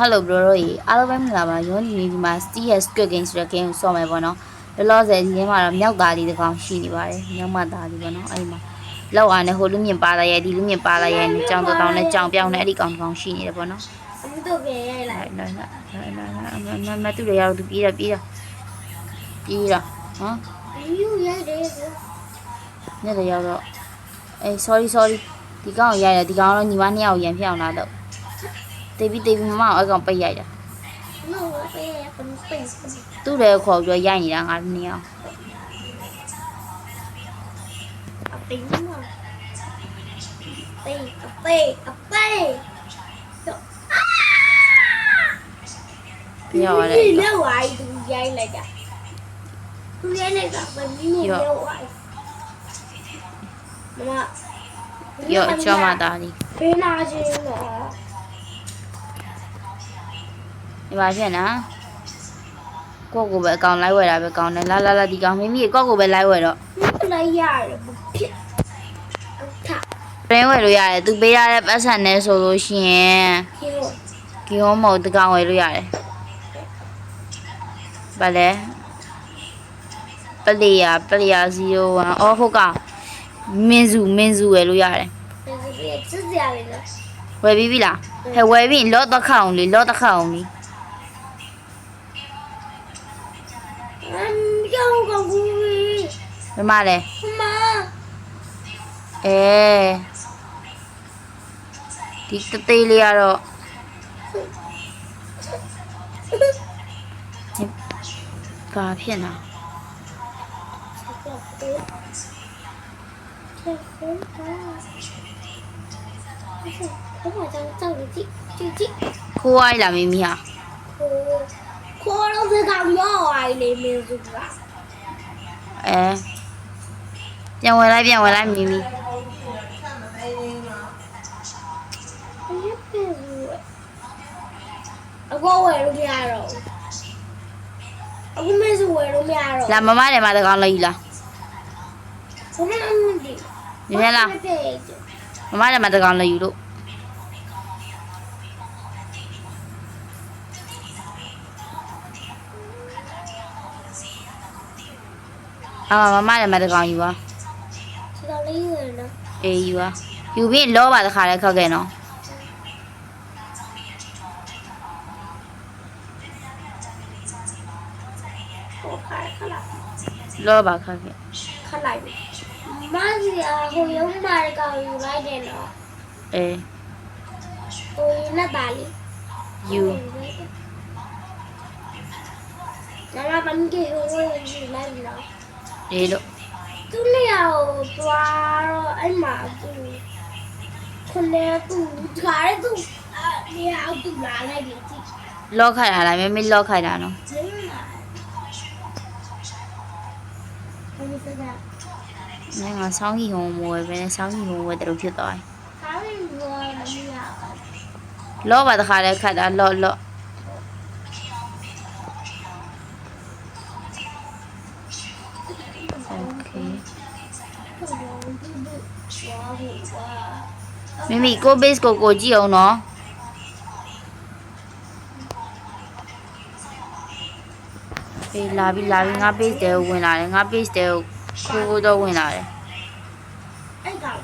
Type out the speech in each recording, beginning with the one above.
Hello bro တို့ရေအားလုံးပဲမင်္ဂလာပါရုံးဒီနေ့ဒီမှာ CS Squid Game ဆိုတဲ့ game ကိုဆော့မယ်ပေါ့နော်လောလောဆယ်ဒီထဲမှာတော့မြောက်သားလေးတစ်ကောင်ရှိနေပါတယ်မြောက်မသားလေးပေါ့နော်အဲ့ဒီမှာလောက်အားနဲ့ဟိုလူမြင့်ပါလာရဲ့ဒီလူမြင့်ပါလာရဲ့နဲ့ကြောင်တောင်းနဲ့ကြောင်ပြောင်းနဲ့အဲ့ဒီကောင်တစ်ကောင်ရှိနေတယ်ပေါ့နော်အမှုတော့ပြန်ရိုက်လိုက်လာလာလာလာလာမမမတူရရသူပြေးတာပြေးတာပြေးတာဟမ်ယူရိုက်တယ်ဆိုနဲ့လည်းရောက်တော့အေး sorry sorry ဒီကောင်ကိုရိုက်တယ်ဒီကောင်ကတော့ညီမနှစ်ယောက်ရန်ဖြစ်အောင်လာတော့ တေးပြီးတေးပြီးမမအောင်အဲ့ကောင်ပိတ်ရိုက်တာနော်ပြန်ရိုက်ပန်ပန်သူ့လည်းခေါ်ပြီးတော့ရိုက်နေတာငါနှစ်ယောက်အပင်းနော်ပေအပေအပေပြောရဒီတယ်လောက်ဝိုင်းသူရိုက်လိုက်တာသူရိုက်လိုက်ကဘယ်နည်းလောက်ဝိုင်းမမပြောအချောမသားလေးဖေးနာချင်းတော့ ဒီမှာဖြစ်နော်ကိုယ့်ကိုယ်ပဲအကောင်လိုက်ဝယ်တာပဲကောင်းတယ်လာလာလာဒီကောင်မိမိကိုယ့်ကိုယ်ပဲလိုက်ဝယ်တော့လိုက်ရတယ်ဖြစ်အခါပရင်းဝယ်လို့ရတယ်သူပေးရတဲ့ပတ်စံနဲ့ဆိုလို့ရှိရင်ဟီရိုဂီဟောမော်တကောင်ဝယ်လို့ရတယ်ဗာလဲပလီယာပလီယာ01အော်ဟုတ်ကမင်းစုမင်းစုဝယ်လို့ရတယ်ဒီစစ်စရာလေးနော်ဝယ်ပြီးပြီလားဟဲ့ဝယ်ပြီးရင်လော့တော့ခအောင်လေလော့တော့ခအောင်လေ ဘယ်မှာလဲမအဲဒီတသေးလေးကတော့ဘာဖြစ်နေခိုးရိုက်လာမင်းမီဟာခိုးတော့စကားမောရိုက်လေမင်းစုကအဲ ပြန်ဝင်လိုက်ပြန်ဝင်လိုက်မိမိအကောဝယ်လို့မရတော့အခုမဲစုဝယ်လို့မရတော့လာမမတယ်မတကောင်လိုက်ယူလာဘယ်နဲ့အမှုဒီမြင်မြင်လားမမတယ်မတကောင်လိုက်ယူလို့အာမမတယ်မတကောင်ယူပါ စကောင်လေးဝယ်နော်အေးယူပါယူပြီးရင်လောပါတခါလဲခောက်ခဲ့နော်ဟိုခါခလာလောပါခောက်ခဲ့ခလိုက်မစီအားဟိုရုံးမာကောင်ယူလိုက်တယ်နော်အေးဟိုရနတာလေးယူဒါကမင်းကြီးဟိုဝယ်ယူလိုက်နော်အေးလို့ သူနေရာကိုသွားတော့အဲ့မှာသူခုနကသူခါရသူနေရာကိုသူလာလိုက်တယ်ကြည့်လောခိုက်တာလားမမေလောခိုက်တာနော်ကျင်းလာဘယ်လိုစကားငါငါဆောင်းကြီးဟုံမဝယ်ပဲနဲ့ဆောင်းကြီးဟုံဝယ်တယ်လို့ဖြစ်သွားတယ်ခါရဘောမမရလောပါတခါလဲခတ်တာလောလော မိမိကို base ကိုကိုကြည့်အောင်နော်ေးလာပြီလာပြီငါ page တဲကိုဝင်လာတယ်ငါ page တဲကိုခိုးခိုးတော့ဝင်လာတယ်အဲ့ကောင်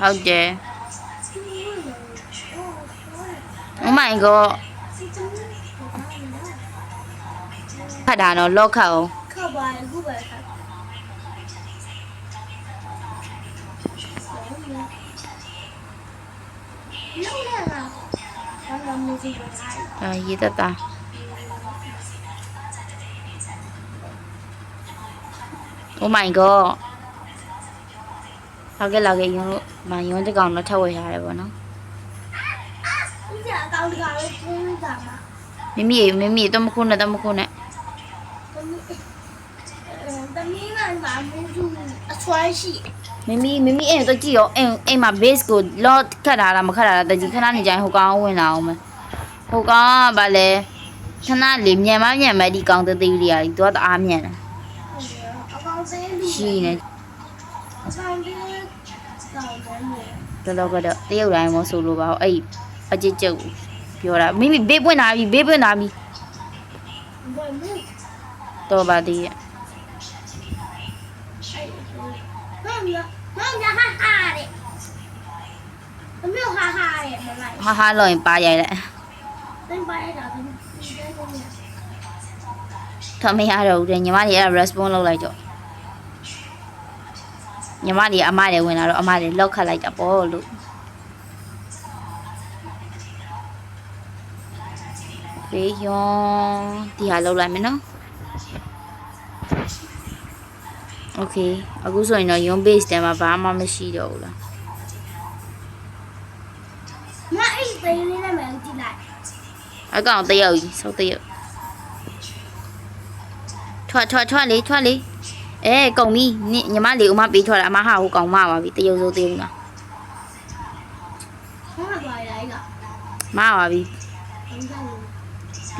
ဟုတ်တယ် Oh my god ခတ်တာတော့လော့ခတ်အောင်ခပ်ပါခုပဲခပ် လုံးလာလားဘာမှမသိဘူးအာရေတက်တာ Oh my god လောက်ကဲလောက်ကဲယုံလို့မယုံတကောင်တော့ထပ်ဝယ်ရတယ်ပေါ့နော်ဒီကအကောင့်တကလည်းကျင်းတာမှာမိမိရေမိမိရေတော့မခုနဲ့တော့မခုနဲ့တမီးကဘာမှမသူအဆွမ်းရှိ မိမိမိမိအဲ့တော့ကြည့်ရောအိမ်အိမ်မှာ base ကိုလော့ခတ်တာလားမခတ်တာလားတကြီးခဏနေကြရင်ဟိုကောင်ဝင်လာအောင်မယ်ဟိုကောင်ကဗာလဲခဏလေးမြန်မမြန်မဒီကောင်သေးသေးလေးရာကြီးသူကတအားမြန်တယ်အကောင်စင်းပြီးရှိနေအဆောင်ပြီးကောင်းတယ်တော်တော်ကတော့တရုတ်တိုင်းမဆိုလို့ပါဘူးအဲ့အကြစ်ကျုပ်အပြောတာမိမိဘေးပွင့်လာပြီဘေးပွင့်လာပြီဘယ်မှာတော့ပါသေးရဲ့ မမမမဟာဟာတဲ့အမျိုးဟာဟာတဲ့မလိုက်ဟာဟာလို့ရင်ပါရိုက်လိုက်တင်ပါရတာဘယ်လိုထမရတော့ဘူးတဲ့ညီမတွေအဲ့ဒါ response လုပ်လိုက်တော့ညီမတွေအမတွေဝင်လာတော့အမတွေလောက်ခတ်လိုက်တာပေါ့လို့ဖေးယွန်ဒီဟာလောက်လိုက်မယ်နော် Okay အခုဆိုရင်တော့ yum base တဲမှာဘာမှမရှိတော့ဘူးလားမအဲ့ဒီလေးနဲ့မှကြည့်လိုက်အကောင်တယောက်ကြီးစောက်တယောက်ထွက်ထွက်ထွက်လေထွက်လေအဲကုန်ပြီနိညီမလေးဦးမပေးထွက်တာအမဟာဟိုကောင်မပါပြီတယောက်စိုးသေးဘူးလားဟောပါရိုင်းကမပါပြီ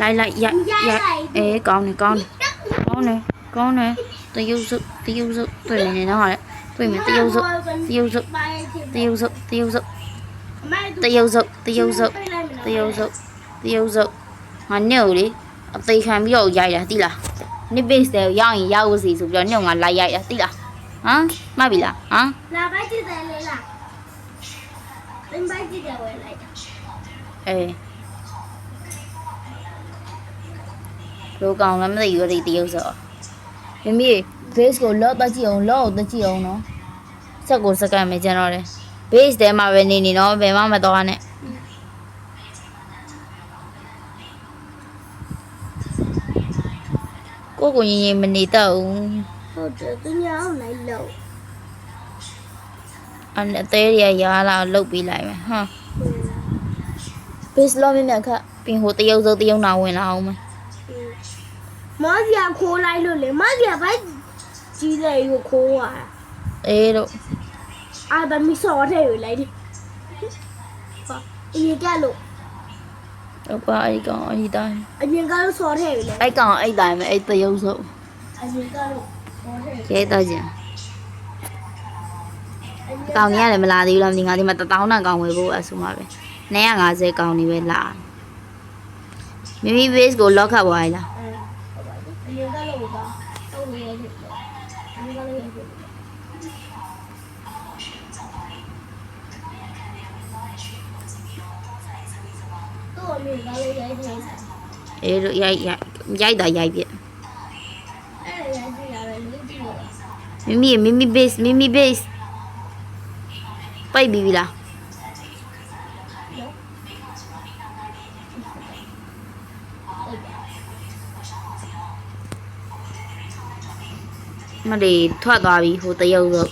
လိုက်လိုက်ရိုက်ရိုက်အဲကောင်းနေကောင်းနေကောင်းနေကောင်းနေ တယောက်စိုးတယောက်စိုးတွေ့မယ်နေတော့ဟာလေတွေ့မယ်တယောက်စိုးတယောက်စိုးတယောက်စိုးတယောက်စိုးတယောက်စိုးတယောက်စိုးတယောက်စိုးတယောက်စိုးငါနဲ့ကိုလေအသေးခံပြီးတော့ရိုက်တာတိလားနိ base တဲ့ရောက်ရင်ရောက်စီဆိုပြီးတော့ညောင်ငါလိုက်ရိုက်တာတိလားဟမ်မှတ်ပြီလားဟမ်လာပိုက်ကြည့်တယ်လေလားတင်ပိုက်ကြည့်တယ်ဝယ်လိုက်တာအေးလောကောင်လည်းမသိဘူးဒီတရုပ်ဆို မမီ base ကိုလော့တက်ကြည့်အောင်လော့ကိုတက်ကြည့်အောင်နော်စက်ကိုစကန်မယ်ကျန်တော့တယ် base ထဲမှာပဲနေနေနော်ဘယ်မှမသွားနဲ့ကိုကိုရင်ရင်မနေတော့ဘူးဟုတ်တယ်သူညာအောင်လိုက်လို့အဲ့အသေးရရလာလုတ်ပြီးလိုက်မယ်ဟမ် base လော့မြမြခတ်ပြင်ဟိုတရုပ်စုပ်တရုပ်နာဝင်လာအောင်မယ် မောစီယာခိုးလိုက်လို့လေမောစီယာပိုက်ကြီးတယ်ကိုခိုးရတာအေးလို့အာဗမီစော်တဲ့ယူလိုက်တယ်ဟာအရင်ကလို့ဟုတ်ပါအဲ့ဒီကောင်အဲ့ဒီတိုင်းအရင်ကလို့စော်တဲ့ယူလိုက်အဲ့ကောင်အဲ့တိုင်းပဲအဲ့တရုပ်စုပ်အရင်ကလို့စော်တဲ့ယူရဲတော့ကျင်ကောင်ကြီးကလည်းမလာသေးဘူးလားမသိငါဒီမှာ1000တန်ကောင်ဝယ်ဖို့အဆူမှာပဲ250ကောင်နေပဲလာမိမိ base ကို lock ခတ်သွားရလား အေးရိုက်ရိုက်ရိုက်တာရိုက်ပြမိမိမိမိ base မိမိ base ပိုက်ပြီလားမလေးထွက်သွားပြီဟိုတရုပ်တော့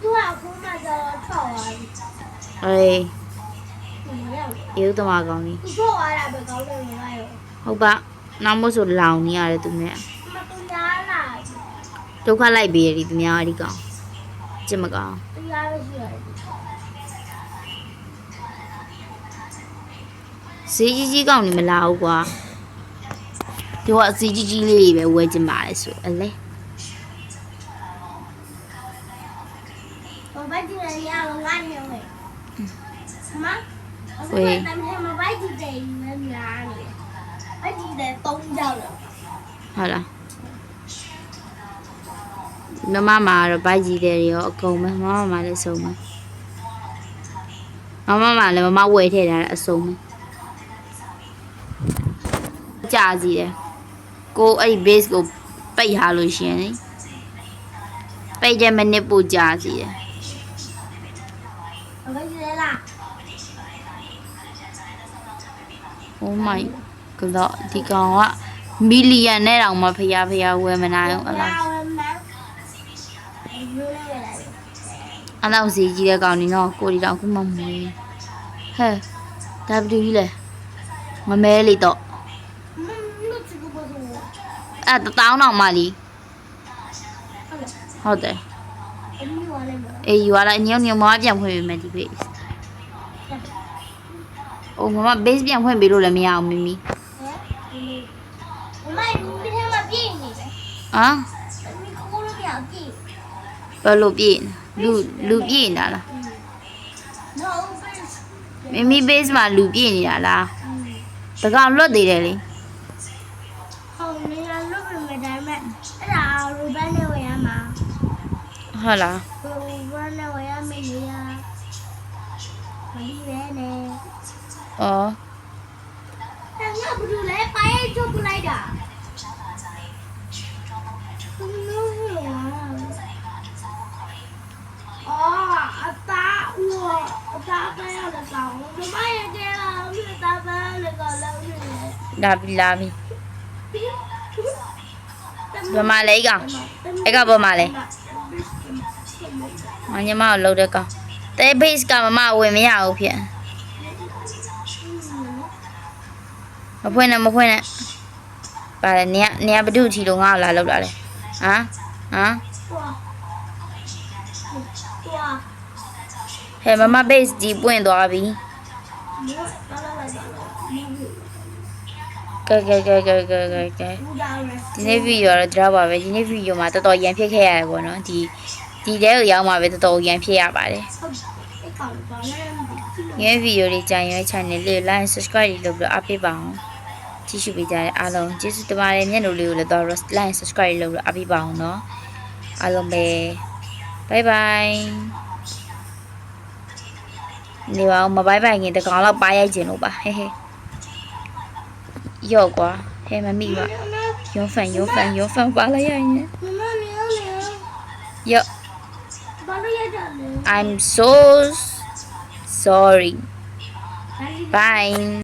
သူကအခုမှတော့ထွက်သွားပြီအေး ရောက်ဘူးရုပ်သမားကောင်းကြီးသူထောက်သွားတာပဲကောင်းတယ်မလားရောဟုတ်ပါနောက်မို့ဆိုလောင်နေရတယ်သူနဲ့မတူညာလာဒုက္ခလိုက်ပြီးရဒီသူများအဲ့ဒီကောင်ကြစ်မကောင်သူရပဲရှိရတယ်ဈေးကြီးကြီးကောင်နေမလာဘူးကွာဒီကအစီကြီးကြီးလေးတွေပဲဝဲကျင်ပါလေဆိုအလဲ 对。好了。那妈妈တော့ဘိုက်ကြီးတယ်ရောအကုန်ပဲမမမလည်းစုံမယ်မမမလည်းမမဝယ်ထည့်တာလည်းအစုံပဲကြာစီတယ်ကိုအဲ့ base ကိုပိတ်ထားလို့ရှင်ပိတ်တဲ့မိနစ်ပို့ကြာစီတယ်ဟုတ်ကဲ့လား Oh my god ဒီကောင်ကမီလီယံနဲ့တောင်မှဖျားဖျားဝယ်မနိုင်ဘူးအလားဝဲမန်းဒီလိုလေးရတယ်အလောက်စီကြီးတဲ့ကောင်နေတော့ကိုဒီတောင်ခုမှမမွေးဟဲ့ဒါဘယ်လိုကြီးလဲမမဲလေးတော့မင်းတို့ချစ်ကိုပေါ့ဆိုဟုတ်အဲ့တတောင်းတောင်မှလीလားဟုတ်တယ်အမီးဝါလေးမလားအေးယူလာအညောင်းညောင်းမပြန်ဖွင့်ပေးမယ်ဒီ base အိုးမမ base ပြန်ဖွင့်ပေးလို့လည်းမရအောင်မီမီဟမ်ဒီအမေဒီထဲမှာပြည့်နေတယ်ဟမ်အမီခိုးလို့ပြောင်းပြည့်ဘယ်လိုပြည့်နေလူလူပြည့်နေတာလား No, but မိမိ base မှာလူပြည့်နေတာလားတကောင်လွတ်သေးတယ်လေဟောနေရလို့ပြမယ်ဒါပေမဲ့အဲ့ဒါရူဘန်နဲ့ဝယ်ရမှာဟုတ်လား ရူဘန်နဲ့ဝယ်ရမယ်လေရမလီပဲနဲ့ ဩ အဲ့ငါဘယ်လိုလဲပါရဲ့ချုပ်ပလိုက်တာဘယ်လိုလဲအော်အသားဦးအသားပဲရတဲ့ကောင်ဒီမရဲ့ကဲလာမြေသားပဲလေကလောက်နေတယ်လာပြီလာပြီဘယ်မှာလဲအကောင်အဲ့ကဘယ်မှာလဲမညီမကိုလှုပ်တဲ့ကောင်တဲ base ကမမဝင်မရဘူးဖြစ် မဖွင့်နဲ့မဖွင့်နဲ့ပါတယ်နေရနေရဘဒုချီလို့ငါ့ကိုလာလောက်လာလဲဟမ်ဟမ်ဟဲ့မမ base ဒီပွင့်သွားပြီကဲကဲကဲကဲကဲကဲကဲဒီနေ့ဗီဒီယိုတော့ drop ပါပဲဒီနေ့ဗီဒီယိုမှာတော်တော်ရန်ဖြစ်ခဲ့ရတယ်ပေါ့နော်ဒီဒီတဲကိုရောက်မှာပဲတော်တော်ရန်ဖြစ်ရပါတယ်ဒီနေ့ဗီဒီယိုလေးကြရင် channel လေး like subscribe လုပ်ပြီးအားပေးပါအောင် ကြည့်ရှုပေးကြတဲ့အားလုံးကျေးဇူးတင်ပါတယ်မျက်နှာလေးကိုလည်းတော့ like subscribe လုပ်လို့အပြီးပါအောင်နော်အားလုံးပဲ bye bye နေပါဦးမဘိုင်ဘိုင်ခင်တကောင်လောက်ပါရိုက်ကျင်လို့ပါဟဲဟဲရော့ကွာဟဲမမိပါရုံးဖန်ရုံးဖန်ရုံးဖန်ပါလိုက်ရရင်ရော့ I'm so sorry. Bye.